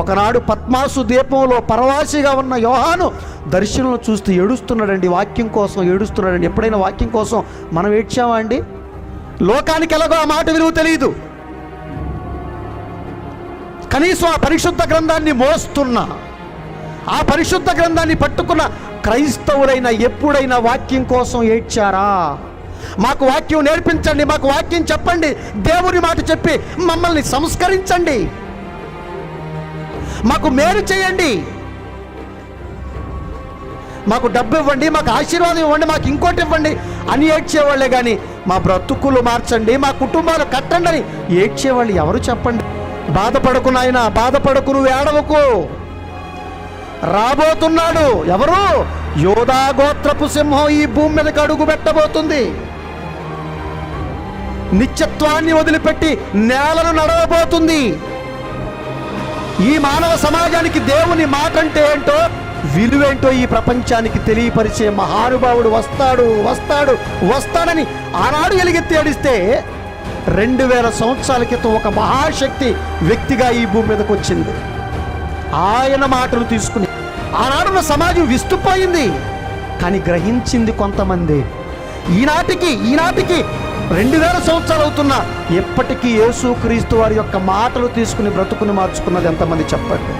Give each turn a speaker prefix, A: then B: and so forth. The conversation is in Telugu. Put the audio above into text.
A: ఒకనాడు పద్మాసు దీపంలో పరవాసిగా ఉన్న యోహాను దర్శనం చూస్తూ ఏడుస్తున్నాడండి వాక్యం కోసం ఏడుస్తున్నాడండి. ఎప్పుడైనా వాక్యం కోసం మనం ఏడ్చామా అండి? లోకానికి ఎలాగో ఆ మాట విలువ తెలియదు కనీసం ఆ పరిశుద్ధ గ్రంథాన్ని మోస్తున్న ఆ పరిశుద్ధ గ్రంథాన్ని పట్టుకున్న క్రైస్తవులైన ఎప్పుడైనా వాక్యం కోసం ఏడ్చారా? మాకు వాక్యం నేర్పించండి మాకు వాక్యం చెప్పండి దేవుని మాట చెప్పి మమ్మల్ని సంస్కరించండి. మాకు మేలు చేయండి. మాకు డబ్బు ఇవ్వండి మాకు ఆశీర్వాదం ఇవ్వండి మాకు ఇంకోటి ఇవ్వండి అని ఏడ్చేవాళ్ళే కానీ మా బ్రతుకులు మార్చండి మా కుటుంబాలు కట్టండి అని ఏడ్చేవాళ్ళు ఎవరు చెప్పండి? బాధపడకు నాయన బాధపడకు నువ్వు ఏడవకు. రాబోతున్నాడు ఎవరు? యోధా గోత్రపు సింహం ఈ భూమి మీదకి అడుగు పెట్టబోతుంది. నిత్యత్వాన్ని వదిలిపెట్టి నేలను నడవబోతుంది. ఈ మానవ సమాజానికి దేవుని మాట అంటే ఏంటో విలువేంటో ఈ ప్రపంచానికి తెలియపరిచే మహానుభావుడు వస్తాడు వస్తాడు వస్తాడని ఆనాడు ఎలుగెత్తి ఏడిస్తే రెండు వేల సంవత్సరాల క్రితం ఒక మహాశక్తి వ్యక్తిగా ఈ భూమి మీదకి వచ్చింది. ఆయన మాటలు తీసుకుని ఆనాడున్న సమాజం విస్తుపోయింది. కానీ గ్రహించింది కొంతమంది. ఈనాటికి ఈనాటికి రెండు వేల సంవత్సరాలు అవుతున్నా ఎప్పటికీ యేసుక్రీస్తు వారి యొక్క మాటలు తీసుకుని బ్రతుకుని మార్చుకున్నది ఎంతమంది చెప్పండి